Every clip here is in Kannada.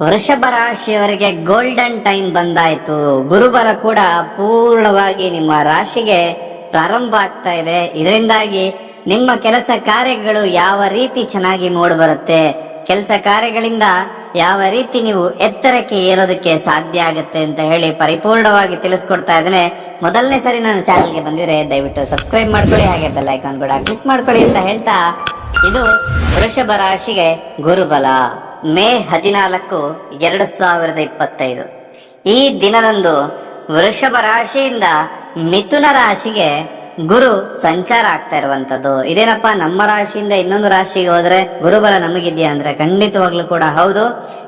ವೃಷಭ ರಾಶಿಯವರಿಗೆ ಗೋಲ್ಡನ್ ಟೈಮ್ ಬಂದಾಯ್ತು. ಗುರುಬಲ ಕೂಡ ಪೂರ್ಣವಾಗಿ ನಿಮ್ಮ ರಾಶಿಗೆ ಪ್ರಾರಂಭ ಆಗ್ತಾ ಇದೆ. ಇದರಿಂದಾಗಿ ನಿಮ್ಮ ಕೆಲಸ ಕಾರ್ಯಗಳು ಯಾವ ರೀತಿ ಚೆನ್ನಾಗಿ ಮೂಡ್ ಬರುತ್ತೆ, ಕೆಲಸ ಕಾರ್ಯಗಳಿಂದ ಯಾವ ರೀತಿ ನೀವು ಎತ್ತರಕ್ಕೆ ಏರೋದಕ್ಕೆ ಸಾಧ್ಯ ಆಗುತ್ತೆ ಅಂತ ಹೇಳಿ ಪರಿಪೂರ್ಣವಾಗಿ ತಿಳಿಸ್ಕೊಡ್ತಾ ಇದ್ದೇನೆ. ಮೊದಲನೇ ಸರಿ ನನ್ನ ಚಾನಲ್ಗೆ ಬಂದಿದ್ರೆ ದಯವಿಟ್ಟು ಸಬ್ಸ್ಕ್ರೈಬ್ ಮಾಡ್ಕೊಳ್ಳಿ, ಹಾಗೆ ಬೆಲ್ ಐಕಾನ್ ಕೂಡ ಕ್ಲಿಕ್ ಮಾಡ್ಕೊಳ್ಳಿ ಅಂತ ಹೇಳ್ತಾ, ಇದು ವೃಷಭ ರಾಶಿಗೆ ಗುರುಬಲ. ಮೇ ಹದಿನಾಲ್ಕು, ಎರಡು ಸಾವಿರದ ಇಪ್ಪತ್ತೈದು. ಈ ದಿನದಂದು ವೃಷಭ ರಾಶಿಯಿಂದ ಮಿಥುನ ರಾಶಿಗೆ ಗುರು ಸಂಚಾರ ಆಗ್ತಾ ಇರುವಂತದ್ದು ಇದೇನಪ್ಪ, ನಮ್ಮ ರಾಶಿಯಿಂದ ಇನ್ನೊಂದು ರಾಶಿಗೆ ಹೋದ್ರೆ ಗುರುಬಲ ನಮಗಿದೆಯಾ ಅಂದ್ರೆ ಖಂಡಿತವಾಗ್ಲೂ ಕೂಡ ಹೌದು.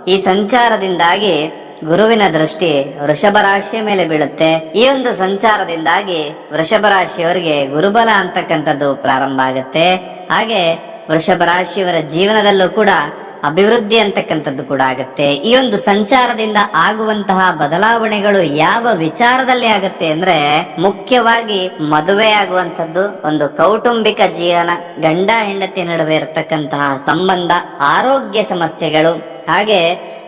ಈ ಸಂಚಾರದಿಂದಾಗಿ ಗುರುವಿನ ದೃಷ್ಟಿ ವೃಷಭ ರಾಶಿಯ ಮೇಲೆ ಬೀಳುತ್ತೆ. ಈ ಒಂದು ಸಂಚಾರದಿಂದಾಗಿ ವೃಷಭ ರಾಶಿಯವರಿಗೆ ಗುರುಬಲ ಅಂತಕ್ಕಂಥದ್ದು ಪ್ರಾರಂಭ ಆಗುತ್ತೆ. ಹಾಗೆ ವೃಷಭ ರಾಶಿಯವರ ಜೀವನದಲ್ಲೂ ಕೂಡ ಅಭಿವೃದ್ಧಿ ಅಂತಕ್ಕಂಥದ್ದು ಕೂಡ ಆಗುತ್ತೆ. ಈ ಒಂದು ಸಂಚಾರದಿಂದ ಆಗುವಂತಹ ಬದಲಾವಣೆಗಳು ಯಾವ ವಿಚಾರದಲ್ಲಿ ಆಗುತ್ತೆ ಅಂದ್ರೆ ಮುಖ್ಯವಾಗಿ ಮದುವೆ ಆಗುವಂಥದ್ದು, ಒಂದು ಕೌಟುಂಬಿಕ ಜೀವನ, ಗಂಡ ಹೆಂಡತಿ ನಡುವೆ ಇರತಕ್ಕಂತಹ ಸಂಬಂಧ, ಆರೋಗ್ಯ ಸಮಸ್ಯೆಗಳು ಹಾಗೆ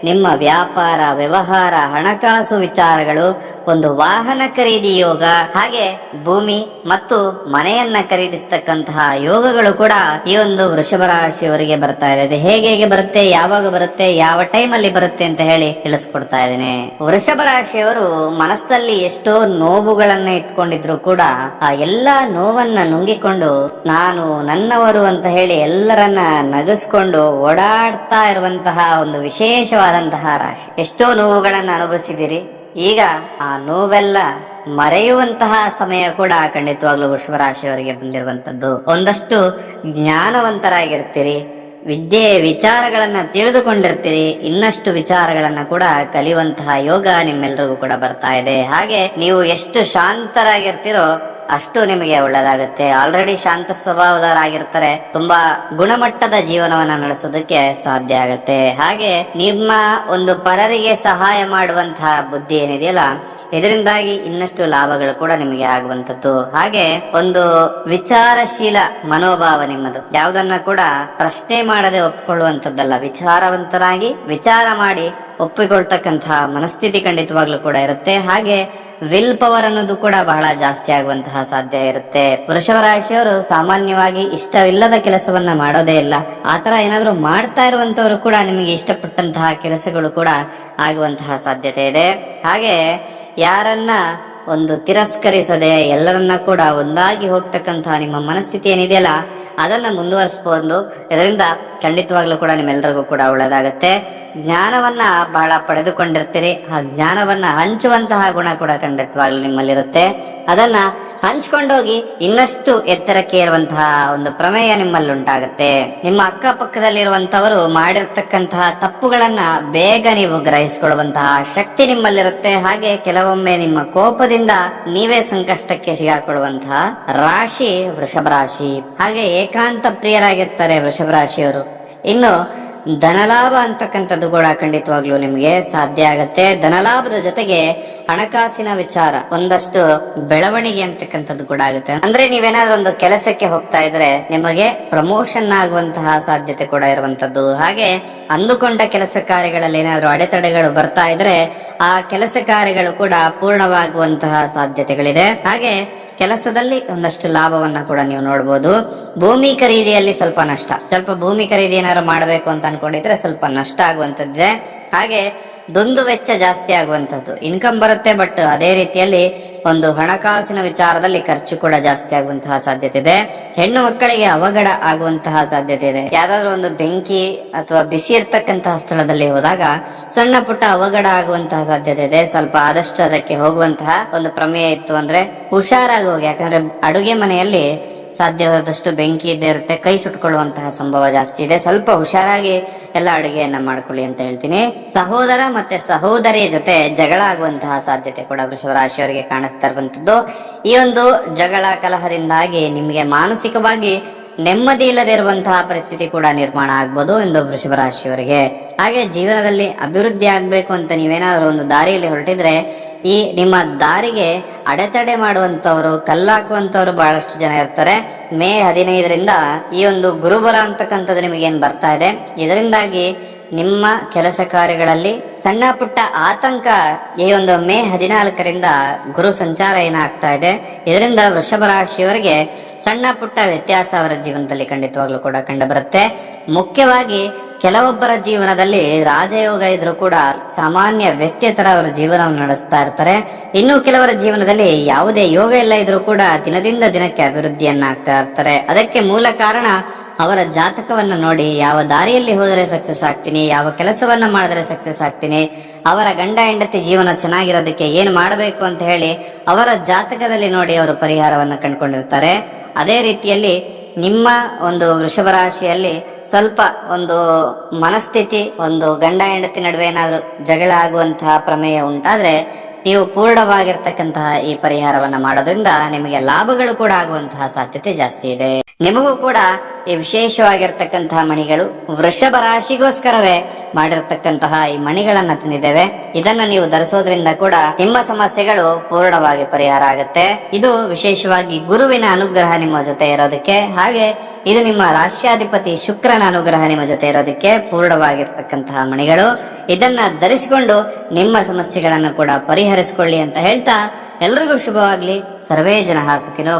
ನಿಮ್ಮ ವ್ಯಾಪಾರ, ವ್ಯವಹಾರ, ಹಣಕಾಸು ವಿಚಾರಗಳು ಒಂದು ವಾಹನ ಖರೀದಿ ಯೋಗ, ಹಾಗೆ ಭೂಮಿ ಮತ್ತು ಮನೆಯನ್ನ ಖರೀದಿಸತಕ್ಕಂತಹ ಯೋಗಗಳು ಕೂಡ ಈ ಒಂದು ವೃಷಭ ರಾಶಿಯವರಿಗೆ ಬರ್ತಾ ಇದೆ ಹೇಗೆ ಹೇಗೆ ಬರುತ್ತೆ, ಯಾವಾಗ ಬರುತ್ತೆ, ಯಾವ ಟೈಮ್ ಅಲ್ಲಿ ಬರುತ್ತೆ ಅಂತ ಹೇಳಿ ತಿಳಿಸ್ಕೊಡ್ತಾ ಇದ್ದೀನಿ. ವೃಷಭ ರಾಶಿಯವರು ಮನಸ್ಸಲ್ಲಿ ಎಷ್ಟೋ ನೋವುಗಳನ್ನ ಇಟ್ಕೊಂಡಿದ್ರು ಕೂಡ ಆ ಎಲ್ಲಾ ನೋವನ್ನ ನುಂಗಿಕೊಂಡು ನಾನು ನನ್ನವರು ಅಂತ ಹೇಳಿ ಎಲ್ಲರನ್ನ ನಗಸ್ಕೊಂಡು ಓಡಾಡ್ತಾ ಇರುವಂತಹ ಒಂದು ವಿಶೇಷವಾದಂತಹ ರಾಶಿ. ಎಷ್ಟೋ ನೋವುಗಳನ್ನು ಅನುಭವಿಸಿದಿರಿ ಈಗ ಆ ನೋವೆಲ್ಲ ಮರೆಯುವಂತಹ ಸಮಯ ಕೂಡ ಖಂಡಿತವಾಗ್ಲೂ ವೃಷಭ ರಾಶಿಯವರಿಗೆ ಬಂದಿರುವಂತದ್ದು ಒಂದಷ್ಟು ಜ್ಞಾನವಂತರಾಗಿರ್ತೀರಿ. ವಿದ್ಯೆ ವಿಚಾರಗಳನ್ನ ತಿಳಿದುಕೊಂಡಿರ್ತೀರಿ. ಇನ್ನಷ್ಟು ವಿಚಾರಗಳನ್ನ ಕೂಡ ಕಲಿಯುವಂತಹ ಯೋಗ ನಿಮ್ಮೆಲ್ಲರಿಗೂ ಕೂಡ ಬರ್ತಾ ಇದೆ. ಹಾಗೆ ನೀವು ಎಷ್ಟು ಶಾಂತರಾಗಿರ್ತೀರೋ ಅಷ್ಟು ನಿಮಗೆ ಒಳ್ಳೆದಾಗುತ್ತೆ. ಆಲ್ರೆಡಿ ಶಾಂತ ಸ್ವಭಾವದವರಾಗಿರ್ತಾರೆ. ತುಂಬಾ ಗುಣಮಟ್ಟದ ಜೀವನವನ್ನ ನಡೆಸೋದಕ್ಕೆ ಸಾಧ್ಯ ಆಗುತ್ತೆ. ಹಾಗೆ ನಿಮ್ಮ ಒಂದು ಪರರಿಗೆ ಸಹಾಯ ಮಾಡುವಂತಹ ಬುದ್ಧಿ ಏನಿದೆಯಲ್ಲ ಇದರಿಂದಾಗಿ ಇನ್ನಷ್ಟು ಲಾಭಗಳು ಕೂಡ ನಿಮಗೆ ಆಗುವಂತದ್ದು ಹಾಗೆ ಒಂದು ವಿಚಾರಶೀಲ ಮನೋಭಾವ ನಿಮ್ಮದು. ಯಾವುದನ್ನ ಕೂಡ ಪ್ರಶ್ನೆ ಮಾಡದೆ ಒಪ್ಪಿಕೊಳ್ಳುವಂಥದ್ದಲ್ಲ ವಿಚಾರವಂತರಾಗಿ ವಿಚಾರ ಮಾಡಿ ಒಪ್ಪಿಕೊಳ್ತಕ್ಕಂತಹ ಮನಸ್ಥಿತಿ ಖಂಡಿತವಾಗ್ಲೂ ಕೂಡ ಇರುತ್ತೆ. ಹಾಗೆ ವಿಲ್ ಪವರ್ ಅನ್ನೋದು ಕೂಡ ಬಹಳ ಜಾಸ್ತಿ ಆಗುವಂತಹ ಸಾಧ್ಯ ಇರುತ್ತೆ. ವೃಷಭ ರಾಶಿಯವರು ಸಾಮಾನ್ಯವಾಗಿ ಇಷ್ಟವಿಲ್ಲದ ಕೆಲಸವನ್ನ ಮಾಡೋದೇ ಇಲ್ಲ. ಆತರ ಏನಾದ್ರೂ ಮಾಡ್ತಾ ಇರುವಂತವರು ಕೂಡ ನಿಮಗೆ ಇಷ್ಟಪಟ್ಟಂತಹ ಕೆಲಸಗಳು ಕೂಡ ಆಗುವಂತಹ ಸಾಧ್ಯತೆ ಇದೆ. ಹಾಗೆ ಯಾರನ್ನ ಒಂದು ತಿರಸ್ಕರಿಸದೆ ಎಲ್ಲರನ್ನ ಕೂಡ ಒಂದಾಗಿ ಹೋಗ್ತಕ್ಕಂತಹ ನಿಮ್ಮ ಮನಸ್ಥಿತಿ ಏನಿದೆಯಲ್ಲ, ಅದನ್ನ ಮುಂದುವರಿಸಬಹುದು ಇದರಿಂದ ಖಂಡಿತವಾಗ್ಲೂ ಕೂಡ ನಿಮ್ಮೆಲ್ಲರಿಗೂ ಕೂಡ ಒಳ್ಳೇದಾಗುತ್ತೆ. ಜ್ಞಾನವನ್ನ ಬಹಳ ಪಡೆದುಕೊಂಡಿರ್ತೀರಿ. ಆ ಜ್ಞಾನವನ್ನ ಹಂಚುವಂತಹ ಗುಣ ಕೂಡ ಖಂಡಿತವಾಗ್ಲೂ ನಿಮ್ಮಲ್ಲಿರುತ್ತೆ. ಅದನ್ನ ಹಂಚ್ಕೊಂಡೋಗಿ ಇನ್ನಷ್ಟು ಎತ್ತರಕ್ಕೆ ಇರುವಂತಹ ಒಂದು ಪ್ರಮೇಯ ನಿಮ್ಮಲ್ಲಿ ಉಂಟಾಗುತ್ತೆ ನಿಮ್ಮ ಅಕ್ಕಪಕ್ಕದಲ್ಲಿರುವಂತವರು ಮಾಡಿರ್ತಕ್ಕಂತಹ ತಪ್ಪುಗಳನ್ನ ಬೇಗ ನೀವು ಗ್ರಹಿಸಿಕೊಳ್ಳುವಂತಹ ಶಕ್ತಿ ನಿಮ್ಮಲ್ಲಿರುತ್ತೆ. ಹಾಗೆ ಕೆಲವೊಮ್ಮೆ ನಿಮ್ಮ ಕೋಪದಿಂದ ನೀವೇ ಸಂಕಷ್ಟಕ್ಕೆ ಸಿಗಾಕೊಳ್ಳುವಂತಹ ರಾಶಿ ವೃಷಭ ರಾಶಿ. ಹಾಗೆ ಏಕಾಂತ ಪ್ರಿಯರಾಗಿರ್ತಾರೆ ವೃಷಭ ರಾಶಿಯವರು. ಇನ್ನು ಧನಲಾಭ ಅಂತಕ್ಕಂಥದ್ದು ಕೂಡ ಖಂಡಿತವಾಗ್ಲೂ ನಿಮಗೆ ಸಾಧ್ಯ ಆಗತ್ತೆ. ಧನಲಾಭದ ಜೊತೆಗೆ ಹಣಕಾಸಿನ ವಿಚಾರ, ಒಂದಷ್ಟು ಬೆಳವಣಿಗೆ ಅಂತಕ್ಕಂಥದ್ದು ಕೂಡ ಆಗುತ್ತೆ. ಅಂದ್ರೆ ನೀವೇನಾದ್ರೂ ಒಂದು ಕೆಲಸಕ್ಕೆ ಹೋಗ್ತಾ ಇದ್ರೆ ನಿಮಗೆ ಪ್ರಮೋಷನ್ ಆಗುವಂತಹ ಸಾಧ್ಯತೆ ಕೂಡ ಇರುವಂತದ್ದು ಹಾಗೆ ಅಂದುಕೊಂಡ ಕೆಲಸ ಕಾರ್ಯಗಳಲ್ಲಿ ಏನಾದ್ರೂ ಅಡೆತಡೆಗಳು ಬರ್ತಾ ಇದ್ರೆ ಆ ಕೆಲಸ ಕಾರ್ಯಗಳು ಕೂಡ ಪೂರ್ಣವಾಗುವಂತಹ ಸಾಧ್ಯತೆಗಳಿದೆ. ಹಾಗೆ ಕೆಲಸದಲ್ಲಿ ಒಂದಷ್ಟು ಲಾಭವನ್ನ ಕೂಡ ನೀವು ನೋಡಬಹುದು ಭೂಮಿ ಖರೀದಿಯಲ್ಲಿ ಸ್ವಲ್ಪ ನಷ್ಟ. ಸ್ವಲ್ಪ ಭೂಮಿ ಖರೀದಿ ಏನಾದ್ರು ಮಾಡಬೇಕು ಅಂತ ಅನ್ಕೊಂಡಿದ್ರೆ ಸ್ವಲ್ಪ ನಷ್ಟ ಆಗುವಂತದ್ದಿದೆ ಹಾಗೆ ದುಂದು ವೆಚ್ಚ ಜಾಸ್ತಿ ಆಗುವಂತದ್ದು ಇನ್ಕಮ್ ಬರುತ್ತೆ ಬಟ್ ಅದೇ ರೀತಿಯಲ್ಲಿ ಒಂದು ಹಣಕಾಸಿನ ವಿಚಾರದಲ್ಲಿ ಖರ್ಚು ಕೂಡ ಜಾಸ್ತಿ ಆಗುವಂತಹ ಸಾಧ್ಯತೆ ಇದೆ. ಹೆಣ್ಣು ಮಕ್ಕಳಿಗೆ ಅವಘಡ ಆಗುವಂತಹ ಸಾಧ್ಯತೆ ಇದೆ. ಯಾವ್ದಾದ್ರು ಒಂದು ಬೆಂಕಿ ಅಥವಾ ಬಿಸಿ ಇರ್ತಕ್ಕಂತಹ ಸ್ಥಳದಲ್ಲಿ ಹೋದಾಗ ಸಣ್ಣ ಪುಟ್ಟ ಅವಘಡ ಆಗುವಂತಹ ಸಾಧ್ಯತೆ ಇದೆ. ಸ್ವಲ್ಪ ಆದಷ್ಟು ಅದಕ್ಕೆ ಹೋಗುವಂತಹ ಒಂದು ಪ್ರಮೇಯ ಇತ್ತು ಅಂದ್ರೆ ಹುಷಾರಾಗಿ ಹೋಗಿ. ಯಾಕಂದ್ರೆ ಅಡುಗೆ ಮನೆಯಲ್ಲಿ ಸಾಧ್ಯವಾದಷ್ಟು ಬೆಂಕಿ ಇದ್ದೇ ಇರುತ್ತೆ. ಕೈ ಸುಟ್ಕೊಳ್ಳುವಂತಹ ಸಂಭವ ಜಾಸ್ತಿ ಇದೆ. ಸ್ವಲ್ಪ ಹುಷಾರಾಗಿ ಎಲ್ಲ ಅಡುಗೆಯನ್ನ ಮಾಡ್ಕೊಳ್ಳಿ ಅಂತ ಹೇಳ್ತೀನಿ. ಸಹೋದರ ಮತ್ತೆ ಸಹೋದರಿಯ ಜೊತೆ ಜಗಳ ಆಗುವಂತಹ ಸಾಧ್ಯತೆ ಕೂಡ ವೃಷಭ ರಾಶಿಯವರಿಗೆ ಕಾಣಿಸ್ತಾ ಇರುವಂತದ್ದು ಈ ಒಂದು ಜಗಳ ಕಲಹದಿಂದಾಗಿ ನಿಮಗೆ ಮಾನಸಿಕವಾಗಿ ನೆಮ್ಮದಿ ಇಲ್ಲದೆ ಇರುವಂತಹ ಪರಿಸ್ಥಿತಿ ಕೂಡ ನಿರ್ಮಾಣ ಆಗ್ಬೋದು ಎಂದು ವೃಷಭ ರಾಶಿಯವರಿಗೆ ಹಾಗೆ ಜೀವನದಲ್ಲಿ ಅಭಿವೃದ್ಧಿ ಆಗ್ಬೇಕು ಅಂತ ನೀವೇನಾದ್ರೂ ಒಂದು ದಾರಿಯಲ್ಲಿ ಹೊರಟಿದ್ರೆ, ಈ ನಿಮ್ಮ ದಾರಿಗೆ ಅಡೆತಡೆ ಮಾಡುವಂತವರು ಕಲ್ಲಾಕುವಂತವರು ಬಹಳಷ್ಟು ಜನ ಇರ್ತಾರೆ. ಮೇ ಹದಿನೈದರಿಂದ ಈ ಒಂದು ಗುರುಬಲ ಅಂತಕ್ಕಂಥದ್ದು ನಿಮಗೇನು ಬರ್ತಾ ಇದೆ. ಇದರಿಂದಾಗಿ ನಿಮ್ಮ ಕೆಲಸ ಕಾರ್ಯಗಳಲ್ಲಿ ಸಣ್ಣ ಪುಟ್ಟ ಆತಂಕ ಈ ಒಂದು ಮೇ ಹದಿನಾಲ್ಕರಿಂದ ಗುರು ಸಂಚಾರ ಏನಾಗ್ತಾ ಇದೆ, ಇದರಿಂದ ವೃಷಭ ರಾಶಿಯವರಿಗೆ ಸಣ್ಣ ಪುಟ್ಟ ವ್ಯತ್ಯಾಸ ಅವರ ಜೀವನದಲ್ಲಿ ಖಂಡಿತವಾಗ್ಲೂ ಕೂಡ ಕಂಡು ಬರುತ್ತೆ ಮುಖ್ಯವಾಗಿ ಕೆಲವೊಬ್ಬರ ಜೀವನದಲ್ಲಿ ರಾಜಯೋಗ ಇದ್ರೂ ಕೂಡ ಸಾಮಾನ್ಯ ವ್ಯಕ್ತಿ ತರ ಅವರ ಜೀವನವನ್ನು ನಡೆಸ್ತಾ ಇರ್ತಾರೆ. ಇನ್ನು ಕೆಲವರ ಜೀವನದಲ್ಲಿ ಯಾವುದೇ ಯೋಗ ಇಲ್ಲ ಇದ್ರೂ ಕೂಡ ದಿನದಿಂದ ದಿನಕ್ಕೆ ಅಭಿವೃದ್ಧಿಯನ್ನಾಗ್ತಾ ಇರ್ತಾರೆ. ಅದಕ್ಕೆ ಮೂಲ ಕಾರಣ ಅವರ ಜಾತಕವನ್ನು ನೋಡಿ, ಯಾವ ದಾರಿಯಲ್ಲಿ ಹೋದರೆ ಸಕ್ಸಸ್ ಆಗ್ತೀನಿ, ಯಾವ ಕೆಲಸವನ್ನ ಮಾಡಿದ್ರೆ ಸಕ್ಸಸ್ ಆಗ್ತೀನಿ, ಅವರ ಗಂಡ ಹೆಂಡತಿ ಜೀವನ ಚೆನ್ನಾಗಿರೋದಕ್ಕೆ ಏನು ಮಾಡಬೇಕು ಅಂತ ಹೇಳಿ ಅವರ ಜಾತಕದಲ್ಲಿ ನೋಡಿ ಅವರು ಪರಿಹಾರವನ್ನ ಕಂಡುಕೊಂಡಿರ್ತಾರೆ. ಅದೇ ರೀತಿಯಲ್ಲಿ ನಿಮ್ಮ ಒಂದು ವೃಷಭ ರಾಶಿಯಲ್ಲಿ ಸ್ವಲ್ಪ ಒಂದು ಮನಸ್ಥಿತಿ, ಒಂದು ಗಂಡ ಹೆಂಡತಿ ನಡುವೆ ಏನಾದ್ರು ಜಗಳ ಆಗುವಂತಹ ಪ್ರಮೇಯ ಉಂಟಾದ್ರೆ ನೀವು ಪೂರ್ಣವಾಗಿರ್ತಕ್ಕಂತಹ ಈ ಪರಿಹಾರವನ್ನ ಮಾಡೋದ್ರಿಂದ ನಿಮಗೆ ಲಾಭಗಳು ಕೂಡ ಆಗುವಂತಹ ಸಾಧ್ಯತೆ ಜಾಸ್ತಿ ಇದೆ. ನಿಮಗೂ ಕೂಡ ಈ ವಿಶೇಷವಾಗಿರ್ತಕ್ಕಂತಹ ಮಣಿಗಳು ವೃಷಭ ರಾಶಿಗೋಸ್ಕರವೇ ಮಾಡಿರ್ತಕ್ಕಂತಹ ಈ ಮಣಿಗಳನ್ನ ತಂದಿದ್ದೇವೆ. ಇದನ್ನ ನೀವು ಧರಿಸೋದ್ರಿಂದ ಕೂಡ ನಿಮ್ಮ ಸಮಸ್ಯೆಗಳು ಪೂರ್ಣವಾಗಿ ಪರಿಹಾರ ಆಗುತ್ತೆ. ಇದು ವಿಶೇಷವಾಗಿ ಗುರುವಿನ ಅನುಗ್ರಹ ನಿಮ್ಮ ಜೊತೆ ಇರೋದಕ್ಕೆ, ಹಾಗೆ ಇದು ನಿಮ್ಮ ರಾಷ್ಟ್ರಾಧಿಪತಿ ಶುಕ್ರನ ಅನುಗ್ರಹ ನಿಮ್ಮ ಜೊತೆ ಇರೋದಕ್ಕೆ ಪೂರ್ಣವಾಗಿರ್ತಕ್ಕಂತಹ ಮಣಿಗಳು. ಇದನ್ನ ಧರಿಸಿಕೊಂಡು ನಿಮ್ಮ ಸಮಸ್ಯೆಗಳನ್ನು ಕೂಡ ಪರಿಹರಿಸಿಕೊಳ್ಳಿ ಅಂತ ಹೇಳ್ತಾ, ಎಲ್ರಿಗೂ ಶುಭವಾಗ್ಲಿ. ಸರ್ವೇ ಜನ ಹಾಸುಕಿನೋ